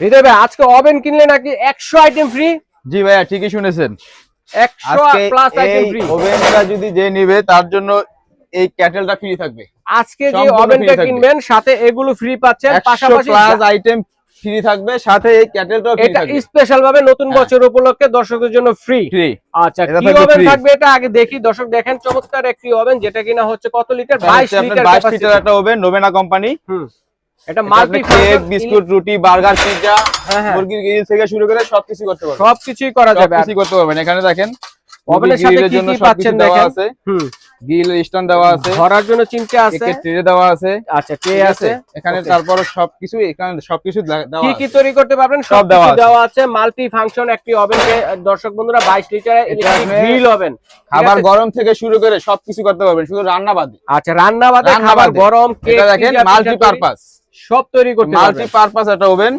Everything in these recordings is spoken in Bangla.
হৃদয় ভাই আজকে ওভেন কিনলে নাকি একশো আইটেম ফ্রি জি ভাইয়া ঠিকই শুনেছেন। একশো প্লাস আইটেম ফ্রি ওভেনটা যদি যে নিবে তার জন্য এই ক্যাটেলটা ফ্রি থাকবে। আজকে যে ওভেনটা কিনবেন সাথে এগুলো ফ্রি পাচ্ছেন পাশাপাশি প্লাস আইটেম ফ্রি থাকবে সাথে এই ক্যাটেলটাও ফ্রি এটা স্পেশাল ভাবে নতুন হ্যাঁ। বছর উপলক্ষে দর্শকদের জন্য ফ্রি আচ্ছা কি থাকবে ওভেন থাকবে এটা আগে দেখি। দর্শক দেখেন চমৎকার একটি ওভেন যেটা কিনা হচ্ছে কত লিটার বাইশ আপনার লিটার 22 লিটার একটা ওভেন নোভেনা কোম্পানি হুম। এটা মাল্টি কেক বিস্কুট রুটি বার্গার পিৎজা। মুরগির গ্রিল থেকে শুরু করে সবকিছু করতে পারবেন। সবকিছুই করা যাবে সবকিছু করতে পারবেন। এখানে দেখেন ওভেনের সাথে কি কি পাচ্ছেন দেখেন? আছে। হুম। গ্রিল স্ট্যান্ড দেওয়া আছে। ধরার জন্য চিমটে আছে। ট্রে দেওয়া আছে। আচ্ছা ট্রে আছে। এখানে. তারপর সবকিছু এখানে সবকিছু দেওয়া কি কি তৈরি করতে পারবেন? সব দেওয়া আছে। দেওয়া আছে। মাল্টি ফাংশন একটি ওভেন দর্শক বন্ধুরা 22 লিটার ইলেকট্রিক গ্রিল ওভেন খাবার গরম থেকে শুরু করে সবকিছু করতে পারবেন শুধু রান্না বাদে। আচ্ছা রান্না বাদে খাবার গরম কেক এটা দেখেন মাল্টি পারপাস সব তৈরি করতে মাল্টি পারপাস একটা ওভেন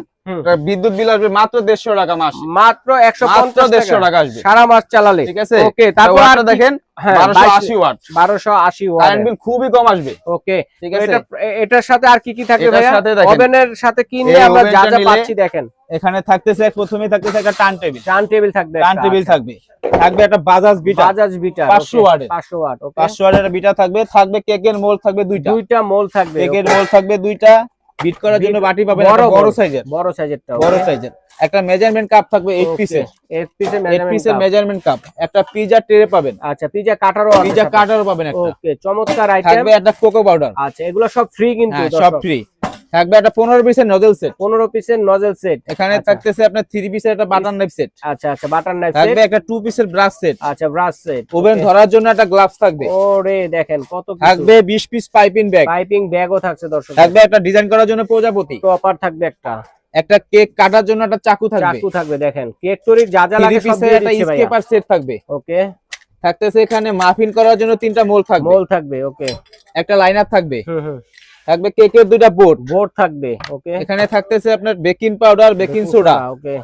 বিদ্যুৎ বিল আসবে মাত্র দেড়শো টাকা মাস। মাত্র 150 মাত্র 150 টাকা। আসবে। সারা মাস চালালে। ঠিক আছে? ওকে তারপর আর দেখেন হ্যাঁ, বারোশো আশি ওয়াট। 1280 ওয়াট। কারেন্ট বিল খুবই কম আসবে। ওকে ঠিক আছে? এটা এটার সাথে আর কি কি থাকবে ভাইয়া? ওভেনের সাথে কিনলে আমরা যা যা পাচ্ছি দেখেন। এখানে থাকতেছে প্রথমেই থাকতেছে একটা টার্ন টেবিল টার্ন টেবিল থাকবে টার্ন টেবিল। থাকবে। থাকবে একটা বাজাজ বিটা বাজাজ বিটা 500 ওয়াটের। 500 ওয়াট ওকে 500 ওয়াটের বিটা থাকবে। থাকবে কেকের মোল থাকবে দুইটা। দুইটা মোল থাকবে কেকের মোল থাকবে দুইটা। বিট করার জন্য বাটি পাবেন বড়। সাইজের বড় সাইজেরটা বড় সাইজের একটা মেজারমেন্ট কাপ থাকবে 8 পিসের 8 পিসের 8 পিসের মেজারমেন্ট কাপ একটা পিজা ট্রে পাবেন। আচ্ছা পিজা কাটারও পিজা। কাটারও পাবেন একটা। ওকে চমৎকার আইটেম থাকবে একটা কোকো পাউডার আচ্ছা এগুলো সব ফ্রি কিন্তু হ্যাঁ সব ফ্রি থাকবে একটা 15 পিসের নজল সেট 15 পিসের নজল সেট এখানে আচ্ছা। থাকতেছে আপনার 3 পিসের একটা বাটার নাইফ সেট আচ্ছা আচ্ছা বাটার নাইফ থাকবে একটা 2 পিসের ব্রাশ সেট আচ্ছা ব্রাশ সেট ওভেন ধরার জন্য একটা গ্লাভস থাকবে। ওরে দেখেন কত থাকবে 20 পিস পাইপিং ব্যাগ পাইপিং ব্যাগও থাকছে দর্শক। থাকবে একটা ডিজাইন করার জন্য প্রজাপতি। টপার থাকবে একটা। একটা কেক কাটার জন্য একটা চাকু থাকবে। চাকু থাকবে দেখেন। কেক তৈরির যা যা লাগে সব একটা স্কেপার সেট থাকবে। ওকে থাকতেছে এখানে মাফিন করার জন্য তিনটা মোল থাকবে। মোল থাকবে ওকে একটা লাইনার থাকবে। হুম হুম। থাকবে কেকের দুইটা বোর্ড বোর্ড থাকবে ওকে। এখানে থাকতেছে আপনার baking powder baking soda. Okay.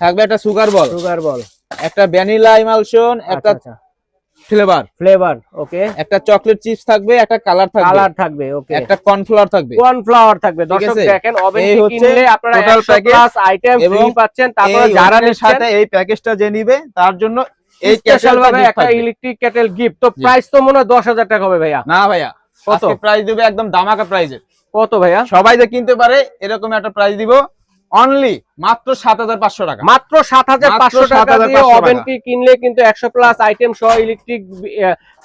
থাকবে একটা সুগার বল। Sugar ball. একটা ভ্যানিলা ইমালশন একটা আচ্ছা। ফ্লেভার। Flavour okay. একটা চকলেট চিপস থাকবে একটা কালার থাকবে। কালার থাকবে ওকে। একটা কর্নফ্লাওয়ার থাকবে। কর্নফ্লাওয়ার থাকবে। দর্শক দেখেন ওভেন কিনলে আপনারা 100 package প্লাস আইটেম ফ্রি পাচ্ছেন। তারপরে যারা নিচ্ছেন সাথে এই প্যাকেজটা যে নিবে তার জন্য এই স্পেশাল ভাবে একটা ইলেকট্রিক কেটেল গিফট তো প্রাইস তো মনে হয় 10000 টাকা হবে ভাইয়া। না ভাইয়া কত? কত প্রাইস দিবে একদম দামাকা প্রাইজে কত ভাইয়া? সবাই যে কিনতে পারে এরকম একটা প্রাইস দিব। অনলি মাত্র সাত হাজার পাঁচশো টাকা। মাত্র সাত হাজার পাঁচশো টাকা দিয়ে 7,500 ওভেন টাকা। কিনলে কিন্তু 100 প্লাস আইটেম সহ ইলেকট্রিক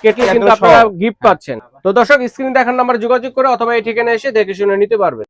কেটলি কিন্তু আপনারা গিফট পাচ্ছেন। তো দর্শক স্ক্রিন দেখার নাম্বার যোগাযোগ করে অথবা এই ঠিকানা এসে দেখে শুনে নিতে পারবেন।